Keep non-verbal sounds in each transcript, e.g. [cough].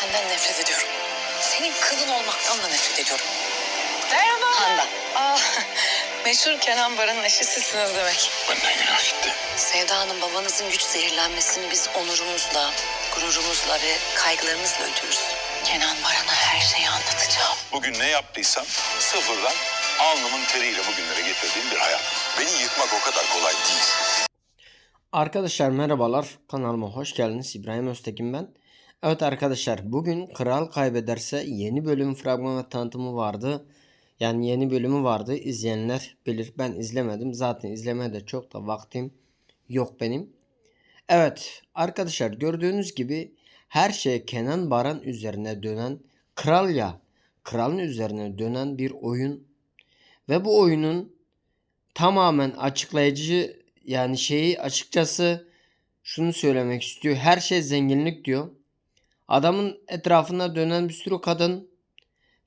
Senden nefret ediyorum. Senin kızın olmaktan da nefret ediyorum. Merhaba. Handan. Aa, [laughs] meşhur Kenan Bara'nın eşi sizsiniz demek. Benden günah gitti. Sevda Hanım babanızın güç zehirlenmesini biz onurumuzla, gururumuzla ve kaygılarımızla ödüyoruz. Kenan Baran'a her şeyi anlatacağım. Bugün ne yaptıysam sıfırdan alnımın teriyle bugünlere getirdiğim bir hayat. Beni yıkmak o kadar kolay değil. Arkadaşlar merhabalar kanalıma hoş geldiniz İbrahim Öztekin ben. Evet arkadaşlar bugün Kral Kaybederse yeni bölüm fragman ve tanıtımı vardı. Yani yeni bölümü vardı izleyenler bilir ben izlemedim zaten izlemeye de çok da vaktim yok benim. Evet arkadaşlar gördüğünüz gibi her şey Kenan Baran üzerine dönen kral ya kralın üzerine dönen bir oyun ve bu oyunun tamamen açıklayıcı yani şeyi açıkçası şunu söylemek istiyor. Her şey zenginlik diyor. Adamın etrafında dönen bir sürü kadın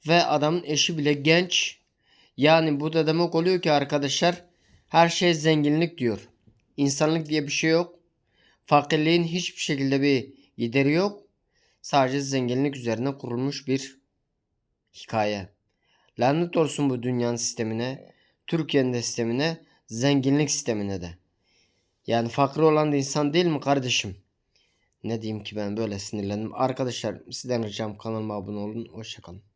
ve adamın eşi bile genç. Yani bu da demek oluyor ki arkadaşlar her şey zenginlik diyor. İnsanlık diye bir şey yok. Fakirliğin hiçbir şekilde bir gideri yok. Sadece zenginlik üzerine kurulmuş bir hikaye. Lanet olsun bu dünyanın sistemine, Türkiye'nin de sistemine, zenginlik sistemine de. Yani fakir olan da insan değil mi kardeşim? Ne diyeyim ki ben böyle sinirlendim. Arkadaşlar sizden ricam kanalıma abone olun. Hoşçakalın.